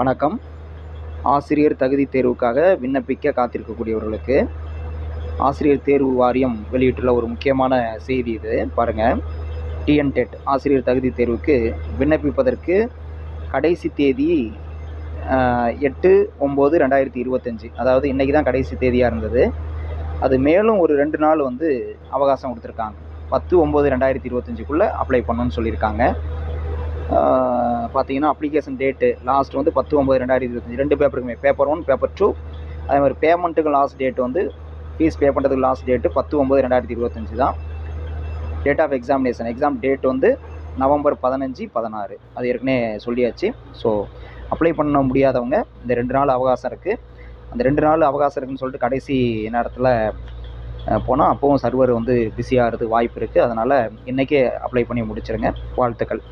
வணக்கம். ஆசிரியர் தகுதி தேர்வுக்காக விண்ணப்பிக்க காத்திருக்கக்கூடியவர்களுக்கு ஆசிரியர் தேர்வு வாரியம் வெளியிட்டுள்ள ஒரு முக்கியமான செய்தி இது. பாருங்கள் டிஎன்டெட் ஆசிரியர் தகுதி தேர்வுக்கு விண்ணப்பிப்பதற்கு கடைசி தேதி எட்டு ஒம்பது ரெண்டாயிரத்தி இருபத்தஞ்சி. அதாவது இன்றைக்கி தான் கடைசி தேதியாக இருந்தது. அது மேலும் ஒரு ரெண்டு நாள் வந்து அவகாசம் கொடுத்துருக்காங்க. பத்து ஒம்பது ரெண்டாயிரத்தி இருபத்தஞ்சுக்குள்ளே அப்ளை பண்ணணும்னு சொல்லியிருக்காங்க. பார்த்தீங்கன்னா அப்ளிகேஷன் டேட்டு லாஸ்ட் வந்து பத்து ஒம்பது ரெண்டாயிரத்தி இருபத்தஞ்சி. ரெண்டு பேப்பருக்குமே பேப்பர் ஒன் பேப்பர் டூ அதே மாதிரி பேமெண்ட்டுக்கு லாஸ்ட் டேட் வந்து ஃபீஸ் பே பண்ணுறதுக்கு லாஸ்ட் டேட்டு பத்து ஒம்பது ரெண்டாயிரத்தி இருபத்தஞ்சி தான். Date of examination exam date வந்து நவம்பர் பதினஞ்சு பதினாறு. அது ஏற்கனவே சொல்லியாச்சு. ஸோ அப்ளை பண்ண முடியாதவங்க இந்த ரெண்டு நாள் அவகாசம் இருக்குது அந்த ரெண்டு நாள் அவகாசம் இருக்குன்னு சொல்லிட்டு கடைசி நேரத்தில் போனால் அப்போவும் சர்வர் வந்து பிஸியாகிறது வாய்ப்பு இருக்குது அதனால் இன்றைக்கே அப்ளை பண்ணி முடிச்சிருங்க. வாழ்த்துக்கள்.